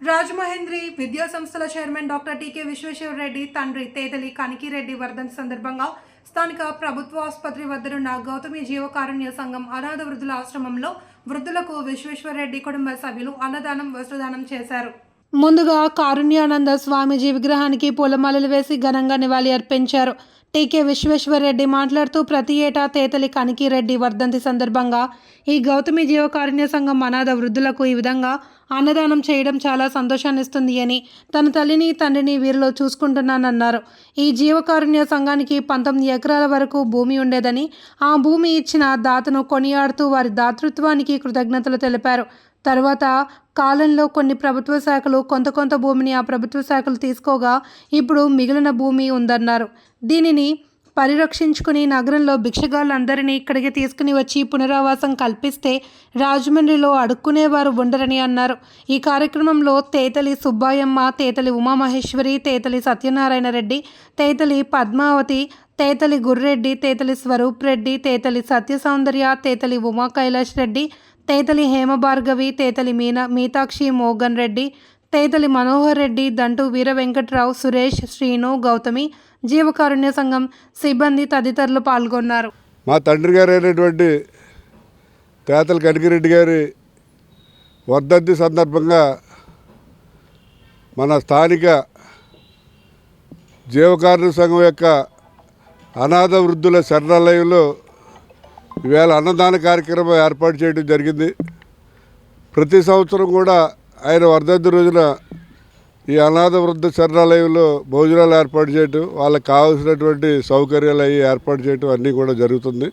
రాజమహేంద్రి విద్యా సంస్థల chairman doctor T K Vishweshwara Reddy తండ్రి తేదలి కనికిరెడ్డి వర్ధన్ సందర్భంగా స్థానిక ప్రభుత్వ ఆసుపత్రి వద్దనున్న గౌతమి జీవకారుణ్య సంఘం అనాథ వృద్ధుల ఆశ్రమంలో వృద్ధులకు విశ్వేశ్వరరెడ్డి కుటుంబ సభ్యులు అన్నదానం వస్త్రదానం చేశారు. ముందుగా కారుణ్యానంద స్వామీజీ విగ్రహానికి పూలమాలలు వేసి ఘనంగా నివాళి అర్పించారు. టీకే విశ్వేశ్వరరెడ్డి మాట్లాడుతూ ప్రతి ఏటా తేతలి కనికిరెడ్డి వర్ధంతి సందర్భంగా ఈ గౌతమి జీవకారుణ్య సంఘం అనాథ వృద్ధులకు ఈ విధంగా అన్నదానం చేయడం చాలా సంతోషాన్నిస్తుంది అని తన తల్లిని తండ్రిని వీరిలో చూసుకుంటున్నానన్నారు. ఈ జీవకారుణ్య సంఘానికి పంతొమ్మిది ఎకరాల వరకు భూమి ఉండేదని ఆ భూమి ఇచ్చిన దాతను కొనియాడుతూ వారి దాతృత్వానికి కృతజ్ఞతలు తెలిపారు. తర్వాత కాలంలో కొన్ని ప్రభుత్వ శాఖలు కొంత కొంత భూమిని ఆ ప్రభుత్వ శాఖలు తీసుకోగా ఇప్పుడు మిగిలిన భూమి ఉందన్నారు. దీనిని పరిరక్షించుకుని నగరంలో భిక్షగాళ్ళందరినీ ఇక్కడికి తీసుకుని వచ్చి పునరావాసం కల్పిస్తే రాజమండ్రిలో అడుక్కునేవారు ఉండరని అన్నారు. ఈ కార్యక్రమంలో తేతలి సుబ్బాయమ్మ తేతలి ఉమామహేశ్వరి తేతలి సత్యనారాయణ రెడ్డి తేతలి పద్మావతి తేతలి గుర్రెడ్డి తేతలి స్వరూప్ రెడ్డి తేతలి సత్య సౌందర్య తేతలి ఉమా కైలాష్ రెడ్డి తేతలి హేమభార్గవి తేతలి మీనా మీతాక్షి మోగన్ రెడ్డి తేతలి మనోహర్ రెడ్డి దంటు వీర వెంకట్రావు సురేష్ శ్రీను గౌతమి జీవకారుణ్య సంఘం సిబ్బంది తదితరులు పాల్గొన్నారు. మా తండ్రి గారు అయినటువంటి తేతల కనకిరెడ్డి గారి వర్ధంతి సందర్భంగా మన స్థానిక జీవకారుణ్య సంఘం యొక్క అనాథ వృద్ధుల శరణాలయంలో ఈవేళ అన్నదాన కార్యక్రమం ఏర్పాటు చేయడం జరిగింది. ప్రతి సంవత్సరం కూడా ఆయన వర్ధంతి రోజున ఈ అనాథ వృద్ధ శరణాలయంలో భోజనాలు ఏర్పాటు చేయటం వాళ్ళకి కావాల్సినటువంటి సౌకర్యాలు అవి ఏర్పాటు చేయటం అన్నీ కూడా జరుగుతుంది.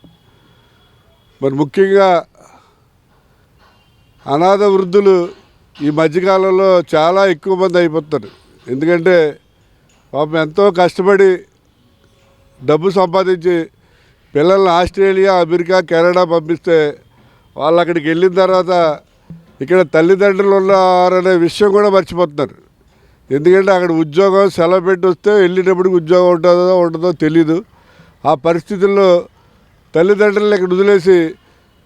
మరి ముఖ్యంగా అనాథ వృద్ధులు ఈ మధ్యకాలంలో చాలా ఎక్కువ మంది అయిపోతారు ఎందుకంటే పాపం ఎంతో కష్టపడి డబ్బు సంపాదించి పిల్లల్ని ఆస్ట్రేలియా అమెరికా కెనడా పంపిస్తే వాళ్ళు అక్కడికి వెళ్ళిన తర్వాత ఇక్కడ తల్లిదండ్రులు ఉన్నారనే విషయం కూడా మర్చిపోతున్నారు. ఎందుకంటే అక్కడ ఉద్యోగం సెలవు పెట్టి వస్తే వెళ్ళేటప్పటికి ఉద్యోగం ఉంటుందో ఉండదో తెలీదు. ఆ పరిస్థితుల్లో తల్లిదండ్రులను ఇక్కడ వదిలేసి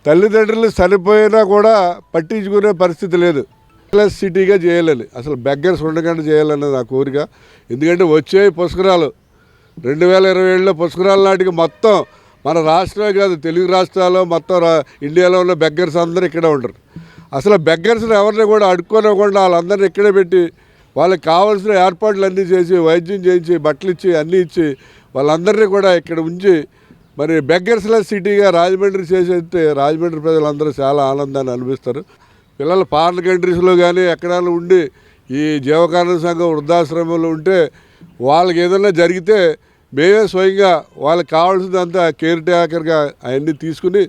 తల్లిదండ్రులు చనిపోయినా కూడా పట్టించుకునే పరిస్థితి లేదు. ప్లస్ సిటీగా చేయాలని అసలు బెగ్గర్స్ ఉండకుండా చేయాలన్నది నా కోరిక. ఎందుకంటే వచ్చే పుష్కరాలు రెండు వేల ఇరవై ఏడులో పుష్కరాల నాటికి మొత్తం మన రాష్ట్రమే కాదు తెలుగు రాష్ట్రాల్లో మొత్తం రా ఇండియాలో ఉన్న బెగ్గర్స్ అందరూ ఇక్కడే ఉంటారు అసలు బెగ్గర్స్ని ఎవరిని కూడా అడుక్కోనివ్వకుండా వాళ్ళందరినీ ఇక్కడే పెట్టి వాళ్ళకి కావాల్సిన ఏర్పాట్లు అన్నీ చేసి వైద్యం చేయించి బట్టలు ఇచ్చి అన్నీ ఇచ్చి వాళ్ళందరినీ కూడా ఇక్కడ ఉంచి మరి బెగ్గర్స్లెస్ సిటీగా రాజమండ్రి చేసేస్తే రాజమండ్రి ప్రజలందరూ చాలా ఆనందాన్ని అనిపిస్తారు పిల్లలు ఫారిన్ కంట్రీస్లో కానీ ఎక్కడైనా ఉండి ఈ జీవకారణ సంఘం వృద్ధాశ్రమంలో ఉంటే వాళ్ళకి ఏదైనా జరిగితే మేమే స్వయంగా వాళ్ళకి కావాల్సినంత కేర్ టేకర్గా అవన్నీ తీసుకుని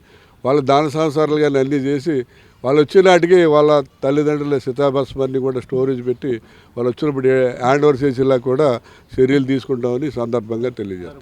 వాళ్ళ దాన సంసారాలు కానీ అన్నీ చేసి వాళ్ళు వచ్చినాటికి వాళ్ళ తల్లిదండ్రుల సితాభస్మాన్ని కూడా స్టోరేజ్ పెట్టి వాళ్ళు వచ్చినప్పుడు హ్యాండ్ ఓవర్ చేసేలా కూడా చర్యలు తీసుకుంటామని సందర్భంగా తెలియజేస్తాం